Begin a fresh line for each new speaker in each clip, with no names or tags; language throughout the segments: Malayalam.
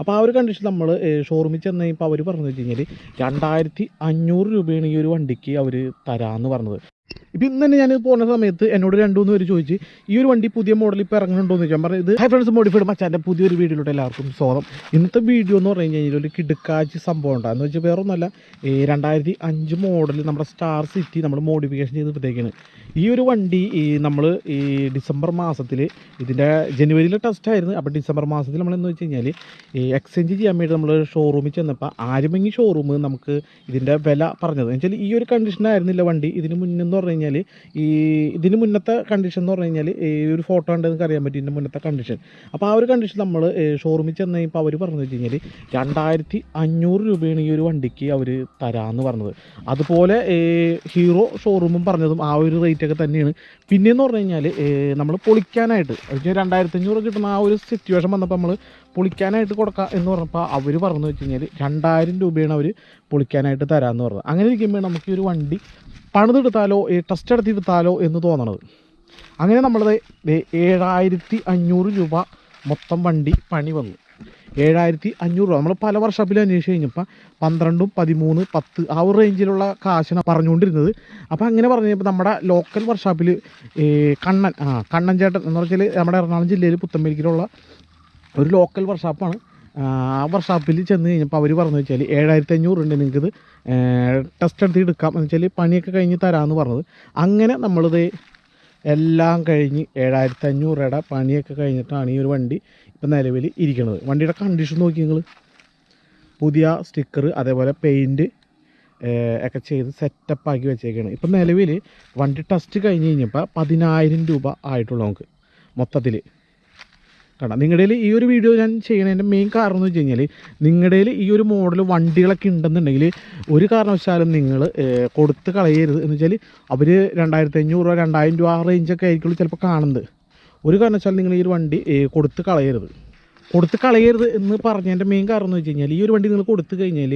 അപ്പോൾ ആ ഒരു കണ്ടീഷൻ നമ്മൾ ഷോറൂമിൽ ചെന്ന് കഴിഞ്ഞപ്പോൾ അവർ പറഞ്ഞു വെച്ച് കഴിഞ്ഞാൽ രണ്ടായിരത്തി അഞ്ഞൂറ് രൂപയാണ് ഈ ഒരു വണ്ടിക്ക് അവർ തരാമെന്ന് പറഞ്ഞത്. ഇപ്പം ഇന്ന് തന്നെ ഞാൻ പോകുന്ന സമയത്ത് എന്നോട് രണ്ടു മൂന്ന് പേര് ചോദിച്ച് ഈ ഒരു വണ്ടി പുതിയ മോഡൽ ഇപ്പോൾ ഇറങ്ങുന്നുണ്ടോ എന്ന് ചോദിച്ചാൽ ഇത് ഹൈ ഫ്രണ്ട്സ് മോഡിഫൈഡ് മച്ചാന്റെ പുതിയൊരു വീഡിയോയിലോട്ട് എല്ലാവർക്കും സ്വാഗതം. ഇന്നത്തെ വീഡിയോ എന്ന് പറഞ്ഞു കഴിഞ്ഞാൽ ഒരു കിടുക്കാച്ചി സംഭവം ഉണ്ടാകും എന്ന് വെച്ചാൽ വേറെ ഒന്നല്ല ഈ രണ്ടായിരത്തി അഞ്ച് മോഡൽ നമ്മുടെ സ്റ്റാർ സിറ്റി നമ്മൾ മോഡിഫിക്കേഷൻ ചെയ്തപ്പോഴത്തേക്കാണ്. ഈ ഒരു വണ്ടി ഈ നമ്മൾ ഈ ഡിസംബർ മാസത്തിൽ ഇതിന്റെ ജനുവരിയിലെ ടെസ്റ്റ് ആയിരുന്നു. അപ്പോൾ ഡിസംബർ മാസത്തിൽ നമ്മൾ എന്ന് വെച്ച് കഴിഞ്ഞാൽ ഈ എക്സ്ചേഞ്ച് ചെയ്യാൻ വേണ്ടി നമ്മൾ ഷോറൂമിൽ ചെന്നപ്പോൾ ആരുമെങ്കിൽ ഷോറൂം നമുക്ക് ഇതിന്റെ വില പറഞ്ഞത്. എന്ന് വെച്ചാൽ ഈ ഒരു കണ്ടീഷനായിരുന്നില്ല വണ്ടി. ഇതിന് മുന്നെന്ന് പറഞ്ഞു കഴിഞ്ഞാൽ ഈ ഇതിന് മുന്നത്തെ കണ്ടീഷൻ എന്ന് പറഞ്ഞു കഴിഞ്ഞാൽ ഈ ഒരു ഫോട്ടോ ഉണ്ട് അറിയാൻ പറ്റും ഇതിന്റെ മുന്നത്തെ കണ്ടീഷൻ അപ്പോൾ ആ ഒരു കണ്ടീഷൻ നമ്മൾ ഷോറൂമിൽ ചെന്ന് അവർ പറഞ്ഞു വെച്ച് കഴിഞ്ഞാൽ രണ്ടായിരത്തി അഞ്ഞൂറ് രൂപയാണ് ഈ ഒരു വണ്ടിക്ക് അവർ തരാമെന്ന് പറഞ്ഞത്. അതുപോലെ ഹീറോ ഷോറൂമും പറഞ്ഞതും ആ ഒരു റേറ്റൊക്കെ തന്നെയാണ്. പിന്നെയെന്ന് പറഞ്ഞു കഴിഞ്ഞാൽ നമ്മൾ പൊളിക്കാനായിട്ട് രണ്ടായിരത്തി അഞ്ഞൂറ് കിട്ടുന്ന ആ ഒരു സിറ്റുവേഷൻ വന്നപ്പോൾ നമ്മൾ പൊളിക്കാനായിട്ട് കൊടുക്കാം എന്ന് പറഞ്ഞപ്പോൾ അവർ പറഞ്ഞു വെച്ച് കഴിഞ്ഞാൽ രണ്ടായിരം രൂപയാണ് അവർ പൊളിക്കാനായിട്ട് തരാമെന്ന് പറഞ്ഞത്. അങ്ങനെ ഇരിക്കുമ്പോൾ നമുക്ക് ഈ ഒരു വണ്ടി പണിതെടുത്താലോ ടെസ്റ്റ് എടുത്തെടുത്താലോ എന്ന് തോന്നണത്. അങ്ങനെ നമ്മളത് ഏഴായിരത്തി അഞ്ഞൂറ് രൂപ മൊത്തം വണ്ടി പണി വന്നു. ഏഴായിരത്തി അഞ്ഞൂറ് രൂപ. നമ്മൾ പല വർഷോപ്പിൽ അന്വേഷിച്ച് കഴിഞ്ഞപ്പോൾ പന്ത്രണ്ടും പതിമൂന്ന് പത്ത് ആ ഒരു റേഞ്ചിലുള്ള കാശാണ് പറഞ്ഞുകൊണ്ടിരുന്നത്. അപ്പോൾ അങ്ങനെ പറഞ്ഞപ്പോൾ നമ്മുടെ ലോക്കൽ വർഷാപ്പിൽ കണ്ണൻ ആ കണ്ണൻ ചേട്ടൻ എന്ന് വെച്ചാൽ നമ്മുടെ എറണാകുളം ജില്ലയിൽ പുത്തമ്പരിക്കിലുള്ള ഒരു ലോക്കൽ വർഷാപ്പാണ് ആ വർഷാപ്പിൽ ചെന്ന് കഴിഞ്ഞപ്പോൾ അവർ പറഞ്ഞു വെച്ചാൽ ഏഴായിരത്തി ഉണ്ട് നിങ്ങൾക്കിത് ടെസ്റ്റ് എടുത്ത് എടുക്കാം എന്ന് വെച്ചാൽ പണിയൊക്കെ കഴിഞ്ഞ് തരാമെന്ന് പറഞ്ഞത്. അങ്ങനെ നമ്മളിത് എല്ലാം കഴിഞ്ഞ് ഏഴായിരത്തി അഞ്ഞൂറ് രൂപയുടെ പണിയൊക്കെ കഴിഞ്ഞിട്ടാണ് ഈ ഒരു വണ്ടി ഇപ്പം നിലവിൽ ഇരിക്കുന്നത് വണ്ടിയുടെ കണ്ടീഷൻ നോക്കി നിങ്ങൾ പുതിയ സ്റ്റിക്കർ അതേപോലെ പെയിന്റ് ഒക്കെ ചെയ്ത് സെറ്റപ്പ് ആക്കി വെച്ചേക്കാണ്. ഇപ്പം നിലവിൽ വണ്ടി ടെസ്റ്റ് കഴിഞ്ഞ് കഴിഞ്ഞപ്പോൾ പതിനായിരം രൂപ ആയിട്ടുള്ളൂ നമുക്ക് മൊത്തത്തിൽ കണ്ട? നിങ്ങളുടെ ഈ ഒരു വീഡിയോ ഞാൻ ചെയ്യുന്നതിന്റെ മെയിൻ കാരണം എന്ന് വെച്ച് കഴിഞ്ഞാൽ നിങ്ങളുടെ ഈ ഒരു മോഡൽ വണ്ടികളൊക്കെ ഉണ്ടെന്നുണ്ടെങ്കിൽ ഒരു കാരണവശാലും നിങ്ങൾ കൊടുത്ത് കളയരുത് എന്ന് വെച്ചാൽ അവർ രണ്ടായിരത്തി അഞ്ഞൂറ് രൂപ രണ്ടായിരം രൂപ ആ റേഞ്ചൊക്കെ ആയിരിക്കുള്ളൂ ചിലപ്പോൾ കാണുന്നത്. ഒരു കാരണവശാലും നിങ്ങൾ ഈ ഒരു വണ്ടി കൊടുത്ത് കളയരുത്. കൊടുത്ത് കളയരുത് എന്ന് പറഞ്ഞതിന്റെ മെയിൻ കാരണം എന്ന് വെച്ച് കഴിഞ്ഞാൽ ഈ ഒരു വണ്ടി നിങ്ങൾ കൊടുത്തു കഴിഞ്ഞാൽ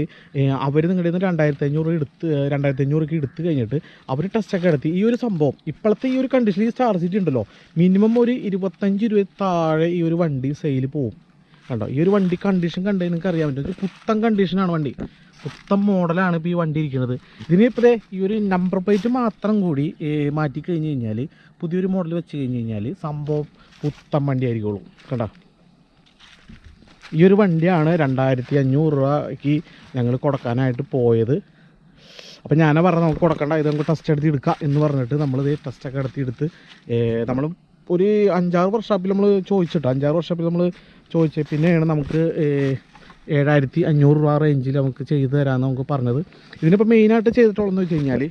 അവർ നിങ്ങളുടെ നിന്ന് രണ്ടായിരത്തി അഞ്ഞൂറ് എടുത്ത് രണ്ടായിരത്തി അഞ്ഞൂറൊക്കെ എടുത്തു കഴിഞ്ഞിട്ട് അവർ ടെസ്റ്റൊക്കെ നടത്തി. ഈ ഒരു സംഭവം ഇപ്പോഴത്തെ ഈ ഒരു കണ്ടീഷനിൽ ഈ സ്റ്റാർ സിറ്റി ഉണ്ടല്ലോ മിനിമം ഒരു ഇരുപത്തഞ്ച് രൂപ താഴെ ഈ ഒരു വണ്ടി സെയിൽ പോവും. കണ്ടോ? ഈ ഒരു വണ്ടി കണ്ടീഷൻ കണ്ടേ നിങ്ങൾക്ക് അറിയാൻ പറ്റും. ഒരു കണ്ടീഷനാണ് വണ്ടി. പുത്തൻ മോഡലാണ് ഇപ്പോൾ ഈ വണ്ടി ഇരിക്കുന്നത്. ഇതിനിപ്പോഴേ ഈ ഒരു നമ്പർ പ്ലേറ്റ് മാത്രം കൂടി മാറ്റി കഴിഞ്ഞ് കഴിഞ്ഞാൽ പുതിയൊരു മോഡൽ വെച്ച് കഴിഞ്ഞ് കഴിഞ്ഞാൽ സംഭവം പുത്തൻ വണ്ടി ആയിരിക്കുള്ളൂ. കണ്ടോ? ഈ ഒരു വണ്ടിയാണ് രണ്ടായിരത്തി അഞ്ഞൂറ് രൂപയ്ക്ക് ഞങ്ങൾ കൊടുക്കാനായിട്ട് പോയത്. അപ്പോൾ ഞാനാ പറഞ്ഞത് നമുക്ക് കൊടുക്കണ്ട ഇത് നമുക്ക് ടെസ്റ്റ് എടുത്ത് എടുക്കാം എന്ന് പറഞ്ഞിട്ട് നമ്മൾ ഇത് ടെസ്റ്റൊക്കെ എടുത്ത് എടുത്ത് നമ്മൾ ഒരു അഞ്ചാറ് വർഷാപ്പിൽ നമ്മൾ ചോദിച്ചിട്ട് അഞ്ചാറ് വർഷാപ്പിൽ നമ്മൾ ചോദിച്ചത് പിന്നെയാണ് നമുക്ക് ഏഴായിരത്തി അഞ്ഞൂറ് രൂപ റേഞ്ചിൽ നമുക്ക് ചെയ്തു തരാമെന്ന് നമുക്ക് പറഞ്ഞത്. ഇതിനിപ്പോൾ മെയിനായിട്ട് ചെയ്തിട്ടുള്ളതെന്ന് വെച്ച് കഴിഞ്ഞാൽ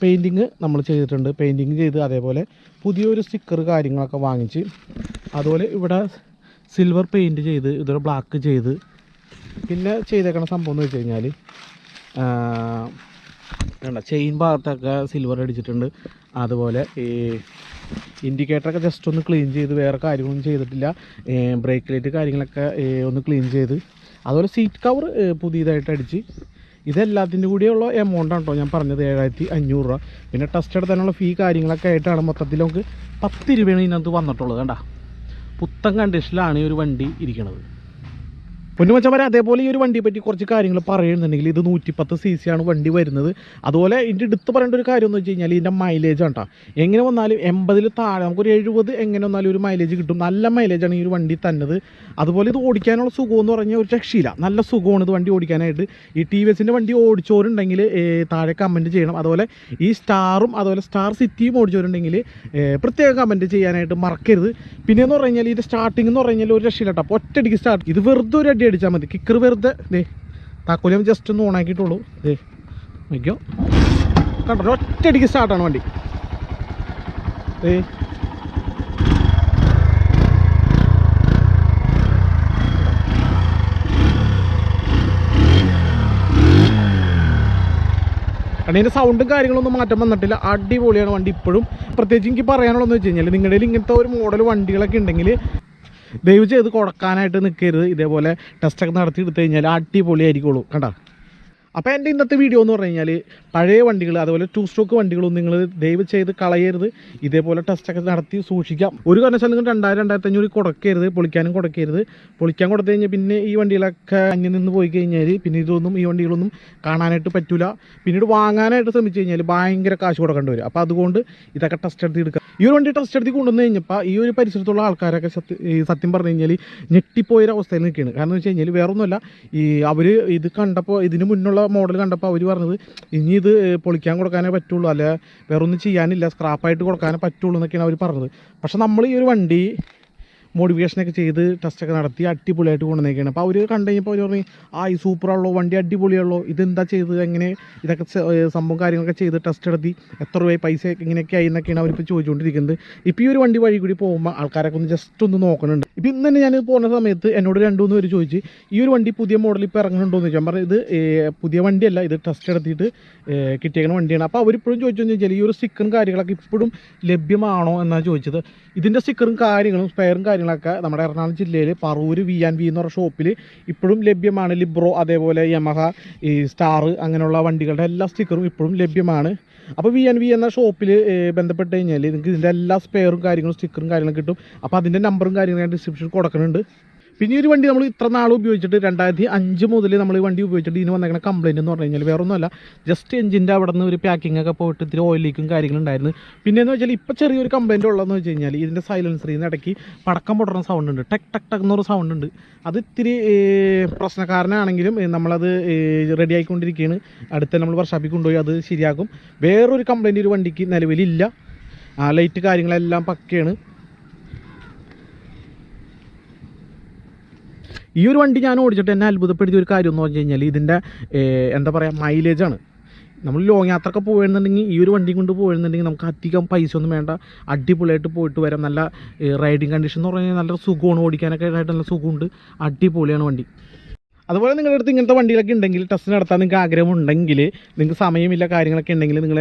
പെയിന്റിങ് നമ്മൾ ചെയ്തിട്ടുണ്ട്. പെയിന്റിങ് ചെയ്ത് അതേപോലെ പുതിയൊരു സ്റ്റിക്കർ കാര്യങ്ങളൊക്കെ വാങ്ങിച്ച് അതുപോലെ ഇവിടെ സിൽവർ പെയിന്റ് ചെയ്ത് ഇതൊരു ബ്ലാക്ക് ചെയ്ത്. പിന്നെ ചെയ്തേക്കണ സംഭവം എന്ന് വെച്ച് കഴിഞ്ഞാൽ വേണ്ട ചെയിൻ ഭാഗത്തൊക്കെ സിൽവർ അടിച്ചിട്ടുണ്ട്. അതുപോലെ ഈ ഇൻഡിക്കേറ്ററൊക്കെ ജസ്റ്റ് ഒന്ന് ക്ലീൻ ചെയ്ത് വേറെ കാര്യങ്ങളൊന്നും ചെയ്തിട്ടില്ല. ബ്രേക്ക് ലൈറ്റ് കാര്യങ്ങളൊക്കെ ഒന്ന് ക്ലീൻ ചെയ്ത്. അതുപോലെ സീറ്റ് കവർ പുതിയതായിട്ട് അടിച്ച്. ഇതെല്ലാത്തിന്റെ കൂടിയുള്ള എമൗണ്ട് ആണ് കേട്ടോ ഞാൻ പറഞ്ഞത് ഏഴായിരത്തി അഞ്ഞൂറ് രൂപ. പിന്നെ ടെസ്റ്റ് എടുത്താനുള്ള ഫീ കാര്യങ്ങളൊക്കെ ആയിട്ടാണ് മൊത്തത്തിൽ നമുക്ക് പത്ത് രൂപയാണ് ഇതിനകത്ത് വന്നിട്ടുള്ളത് കണ്ട. പുത്തൻ കണ്ടീഷനിലാണ് ഈ ഒരു വണ്ടി ഇരിക്കുന്നത് പൊന്നുമച്ചവരെ അതേപോലെ ഈ ഒരു വണ്ടിയെ പറ്റി കുറച്ച് കാര്യങ്ങൾ പറയുന്നുണ്ടെങ്കിൽ ഇത് നൂറ്റിപ്പത്ത് സി സി ആണ് വണ്ടി വരുന്നത്. അതുപോലെ ഇതിന്റെ എടുത്ത് പറയേണ്ട ഒരു കാര്യം എന്ന് വെച്ച് കഴിഞ്ഞാൽ ഇതിന്റെ മൈലേജ് കേട്ടോ എങ്ങനെ വന്നാലും എൺപതിൽ താഴെ നമുക്കൊരു എഴുപത് എങ്ങനെ വന്നാലും ഒരു മൈലേജ് കിട്ടും. നല്ല മൈലേജാണ് ഈ ഒരു വണ്ടി തന്നത്. അതുപോലെ ഇത് ഓടിക്കാനുള്ള സുഖം എന്ന് പറഞ്ഞാൽ ഒരു രക്ഷയില്ല. നല്ല സുഖമാണ് ഇത് വണ്ടി ഓടിക്കാനായിട്ട്. ഈ ടി വി എസിന്റെ വണ്ടി ഓടിച്ചോരുണ്ടെങ്കിൽ താഴെ കമന്റ് ചെയ്യണം. അതുപോലെ ഈ സ്റ്റാറും അതുപോലെ സ്റ്റാർ സിറ്റിയും ഓടിച്ചോരുണ്ടെങ്കിൽ പ്രത്യേകം കമന്റ് ചെയ്യാനായിട്ട് മറക്കരുത്. പിന്നെയെന്ന് പറഞ്ഞാൽ പറഞ്ഞു കഴിഞ്ഞാൽ ഇതിന്റെ സ്റ്റാർട്ടിംഗ് എന്ന് പറഞ്ഞാൽ ഒരു രക്ഷയില്ല കേട്ടോ ഒറ്റടിക്ക് സ്റ്റാർട്ട് ഇത് വെറുതെ ഒരു അടി അടിച്ചാൽ മതി. കിക്കർ വെറുതെ ദേ താക്കോലം ജസ്റ്റ് ഒന്ന് ഓണാക്കിയിട്ടുള്ളൂ. ദേ നോക്കിയോ? കണ്ടോ? ഒറ്റയടിക്ക് സ്റ്റാർട്ടാണ് വണ്ടി. ദേ. ഇതിന്റെ സൗണ്ടും കാര്യങ്ങളൊന്നും മാറ്റം വന്നിട്ടില്ല. അടിപൊളിയാണ് വണ്ടി ഇപ്പോഴും. പ്രത്യേകിച്ച് എനിക്ക് പറയാനുള്ളതെന്ന് വെച്ച് കഴിഞ്ഞാൽ നിങ്ങളുടെ ഇങ്ങനത്തെ ഒരു മോഡൽ വണ്ടികളൊക്കെ ഉണ്ടെങ്കിൽ ദയവ് ചെയ്ത് കൊടുക്കാനായിട്ട് നിൽക്കരുത് ഇതേപോലെ ടെസ്റ്റൊക്കെ നടത്തി എടുത്തു കഴിഞ്ഞാൽ അടിപൊളിയായിരിക്കുള്ളൂ. കണ്ടോ? അപ്പോൾ എന്റെ ഇന്നത്തെ വീഡിയോ എന്ന് പറഞ്ഞു കഴിഞ്ഞാൽ പഴയ വണ്ടികൾ അതുപോലെ ടു സ്ട്രോക്ക് വണ്ടികളൊന്നും നിങ്ങൾ ദയവ് ചെയ്ത് കളയരുത്. ഇതേപോലെ ടെസ്റ്റൊക്കെ നടത്തി സൂക്ഷിക്കാം. ഒരു കാരണവശാലും നിങ്ങൾ രണ്ടായിരം രണ്ടായിരത്തി അഞ്ഞൂറ് കൊടുക്കരുത്. പൊളിക്കാനും കൊടുക്കരുത്. പൊളിക്കാൻ കൊടുത്തു കഴിഞ്ഞാൽ പിന്നെ ഈ വണ്ടികളൊക്കെ അന്യം നിന്ന് പോയി കഴിഞ്ഞാൽ പിന്നെ ഇതൊന്നും ഈ വണ്ടികളൊന്നും കാണാനായിട്ട് പറ്റില്ല പിന്നീട് വാങ്ങാനായിട്ട് ശ്രമിച്ചു കഴിഞ്ഞാൽ ഭയങ്കര കാശ് കൊടുക്കേണ്ടി വരും. അപ്പോൾ അതുകൊണ്ട് ഇതൊക്കെ ടെസ്റ്റ് എടുത്ത് എടുക്കുക ഈ ഒരു വണ്ടി ടെസ്റ്റ് എടുത്ത് കൊണ്ടുവന്ന് കഴിഞ്ഞപ്പോൾ ഈ ഒരു പരിസരത്തുള്ള ആൾക്കാരൊക്കെ സത്യം പറഞ്ഞു കഴിഞ്ഞാൽ ഞെട്ടിപ്പോയൊരവസ്ഥയിൽ നിൽക്കുകയാണ്. കാരണം എന്ന് വെച്ച് കഴിഞ്ഞാൽ വേറൊന്നുമല്ല ഈ അവർ ഇത് കണ്ടപ്പോൾ ഇതിന് മുന്നുള്ള മോഡൽ കണ്ടപ്പോൾ അവർ പറഞ്ഞത് ഇനി ഇത് പൊളിക്കാൻ കൊടുക്കാനേ പറ്റുള്ളൂ അല്ലെ? വേറൊന്നും ചെയ്യാനില്ല സ്ക്രാപ്പായിട്ട് കൊടുക്കാനേ പറ്റുള്ളൂ എന്നൊക്കെയാണ് അവർ പറഞ്ഞത്. പക്ഷേ നമ്മൾ ഈ ഒരു വണ്ടി മോഡിഫിക്കേഷനൊക്കെ ചെയ്ത് ടെസ്റ്റൊക്കെ നടത്തി അടിപൊളിയായിട്ട് കൊണ്ടുവന്നേക്കാണ്. അപ്പോൾ അവർ കണ്ടു കഴിഞ്ഞപ്പോൾ അവർ പറഞ്ഞു ആ ഈ സൂപ്പറാണല്ലോ വണ്ടി അടിപൊളിയാണല്ലോ ഇതെന്താ ചെയ്ത് എങ്ങനെ ഇതൊക്കെ സംഭവം കാര്യങ്ങളൊക്കെ ചെയ്ത് ടെസ്റ്റ് നടത്തി എത്ര രൂപ പൈസ ഇങ്ങനെയൊക്കെ ആയി എന്നൊക്കെയാണ് അവരിപ്പോൾ ചോദിച്ചുകൊണ്ടിരിക്കുന്നത് ഇപ്പോൾ ഈ ഒരു വണ്ടി വഴി കൂടി പോകുമ്പോൾ ആൾക്കാരൊക്കെ ഒന്ന് ജസ്റ്റ് ഒന്ന് നോക്കുന്നുണ്ട് ഇപ്പോൾ ഇന്ന് തന്നെ ഞാൻ പോകുന്ന സമയത്ത് എന്നോട് രണ്ട് മൂന്ന് പേര് ചോദിച്ച് ഈ ഒരു വണ്ടി പുതിയ മോഡൽ ഇപ്പോൾ ഇറങ്ങുന്നുണ്ടോ? എന്ന് പറഞ്ഞു ഇത് പുതിയ വണ്ടിയല്ല ഇത് ടെസ്റ്റ് നടത്തിയിട്ട് കിട്ടിയേക്കുന്ന വണ്ടിയാണ്. അപ്പോൾ അവരിപ്പോഴും ചോദിച്ചതെന്ന് വെച്ചാൽ ഈ ഒരു സ്റ്റിക്കറും കാര്യങ്ങളൊക്കെ ഇപ്പോഴും ലഭ്യമാണോ? എന്നാണ് ചോദിച്ചത്. ഇതിന്റെ സ്റ്റിക്കറും കാര്യങ്ങളും സ്പെയറും കാര്യങ്ങളൊക്കെ നമ്മുടെ എറണാകുളം ജില്ലയിൽ പറവൂര് വി ആൻഡ് വി എന്ന് പറഞ്ഞ ഷോപ്പിൽ ഇപ്പോഴും ലഭ്യമാണ്. ലിബ്രോ അതേപോലെ യമഹ ഈ സ്റ്റാർ അങ്ങനെയുള്ള വണ്ടികളുടെ എല്ലാ സ്റ്റിക്കറും ഇപ്പോഴും ലഭ്യമാണ്. അപ്പോൾ വി ആൻഡ് വി എന്ന ഷോപ്പിൽ ബന്ധപ്പെട്ട് കഴിഞ്ഞാൽ നിങ്ങൾക്ക് ഇതിന്റെ എല്ലാ സ്പെയറും കാര്യങ്ങളും സ്റ്റിക്കറും കാര്യങ്ങളും കിട്ടും. അപ്പോൾ അതിന്റെ നമ്പറും കാര്യങ്ങളും ഞാൻ ഡിസ്ക്രിപ്ഷനിൽ കൊടുക്കുന്നുണ്ട്. പിന്നെ ഒരു വണ്ടി നമ്മൾ ഇത്ര നാൾ ഉപയോഗിച്ചിട്ട് രണ്ടായിരത്തി അഞ്ച് മുതൽ നമ്മൾ ഈ വണ്ടി ഉപയോഗിച്ചിട്ട് ഇതിന് വന്നേക്കുന്ന കംപ്ലയിന്റ് എന്ന് പറഞ്ഞു കഴിഞ്ഞാൽ വേറെ ഒന്നുമല്ല ജസ്റ്റ് എഞ്ചിന്റെ അവിടെ നിന്ന് ഒരു പാക്കിംഗ് ഒക്കെ പോയിട്ട് ഇത്തിരി ഓയിൽ ലീക്കും കാര്യങ്ങളും ഉണ്ടായിരുന്നു. പിന്നെ എന്ന് വെച്ചാൽ ഇപ്പോൾ ചെറിയൊരു കംപ്ലയിന്റ് ഉള്ളതെന്ന് വെച്ച് കഴിഞ്ഞാൽ ഇതിന്റെ സൈലൻസറിൽ നിന്ന് ഇടയ്ക്ക് പടക്കം പൊട്ടുന്ന സൗണ്ട് ഉണ്ട്. ടെക് ടക് ടക് എന്നൊരു സൗണ്ട് ഉണ്ട്. അത് ഇത്തിരി പ്രശ്നക്കാരനാണെങ്കിലും നമ്മളത് റെഡി ആയിക്കൊണ്ടിരിക്കുകയാണ് അടുത്ത നമ്മൾ വർഷാപ്പിൽ കൊണ്ടുപോയി അത് ശരിയാക്കും. വേറൊരു കംപ്ലയിന്റ് ഒരു വണ്ടിക്ക് നിലവിലില്ല. ആ ലൈറ്റ് കാര്യങ്ങളെല്ലാം പക്കയാണ്. ഈ ഒരു വണ്ടി ഞാൻ ഓടിച്ചിട്ട് എന്നെ അത്ഭുതപ്പെടുത്തിയ ഒരു കാര്യം എന്ന് പറഞ്ഞു കഴിഞ്ഞാൽ ഇതിന്റെ എന്താ പറയുക മൈലേജാണ് നമ്മൾ ലോങ് യാത്രയൊക്കെ പോയെന്നുണ്ടെങ്കിൽ ഈ ഒരു വണ്ടി കൊണ്ട് പോയെന്നുണ്ടെങ്കിൽ നമുക്ക് അധികം പൈസ ഒന്നും വേണ്ട. അടിപൊളിയായിട്ട് പോയിട്ട് വരാം. നല്ല റൈഡിങ് കണ്ടീഷൻ എന്ന് പറഞ്ഞു കഴിഞ്ഞാൽ നല്ല സുഖമാണ്. ഓടിക്കാനൊക്കെ ആയിട്ട് നല്ല സുഖമുണ്ട്. അടിപൊളിയാണ് വണ്ടി. അതുപോലെ നിങ്ങളുടെ അടുത്ത് ഇങ്ങനത്തെ വണ്ടികളൊക്കെ ഉണ്ടെങ്കിൽ ടെസ്റ്റ് നടത്താൻ നിങ്ങൾക്ക് ആഗ്രഹമുണ്ടെങ്കിൽ നിങ്ങൾക്ക് സമയമില്ല കാര്യങ്ങളൊക്കെ ഉണ്ടെങ്കിൽ നിങ്ങൾ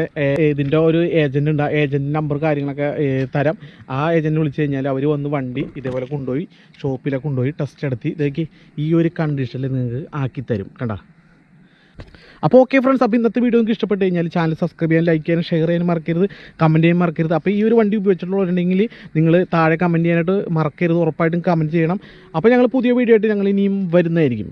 ഇതിന്റെ ഒരു ഏജന്റ് ഉണ്ട് ഏജന്റ് നമ്പർ കാര്യങ്ങളൊക്കെ തരാം. ആ ഏജന്റ് വിളിച്ച് കഴിഞ്ഞാൽ അവർ വന്ന് വണ്ടി ഇതേപോലെ കൊണ്ടുപോയി ഷോപ്പിലൊക്കെ കൊണ്ടുപോയി ടെസ്റ്റ് നടത്തി ഇതൊക്കെ ഈ ഒരു കണ്ടീഷനിൽ നിങ്ങൾക്ക് ആക്കി തരും കണ്ട? അപ്പോൾ ഓക്കെ ഫ്രണ്ട്സ് അപ്പോൾ ഇന്നത്തെ വീഡിയോ നിങ്ങൾക്ക് ഇഷ്ടപ്പെട്ട് കഴിഞ്ഞാൽ ചാനൽ സബ്സ്ക്രൈബ് ചെയ്യാൻ ലൈക്ക് ചെയ്യാൻ ഷെയർ ചെയ്യാൻ മറക്കരുത് കമന്റ് ചെയ്യാൻ മറക്കരുത്. അപ്പോൾ ഈ ഒരു വണ്ടി ഉപയോഗിച്ചിട്ടുള്ളവരുണ്ടെങ്കിൽ നിങ്ങൾ താഴെ കമന്റ് ചെയ്യാനായിട്ട് മറക്കരുത് ഉറപ്പായിട്ടും കമന്റ് ചെയ്യണം. അപ്പോൾ ഞങ്ങൾ പുതിയ വീഡിയോ ആയിട്ട് ഞങ്ങൾ ഇനിയും വരുന്നതായിരിക്കും.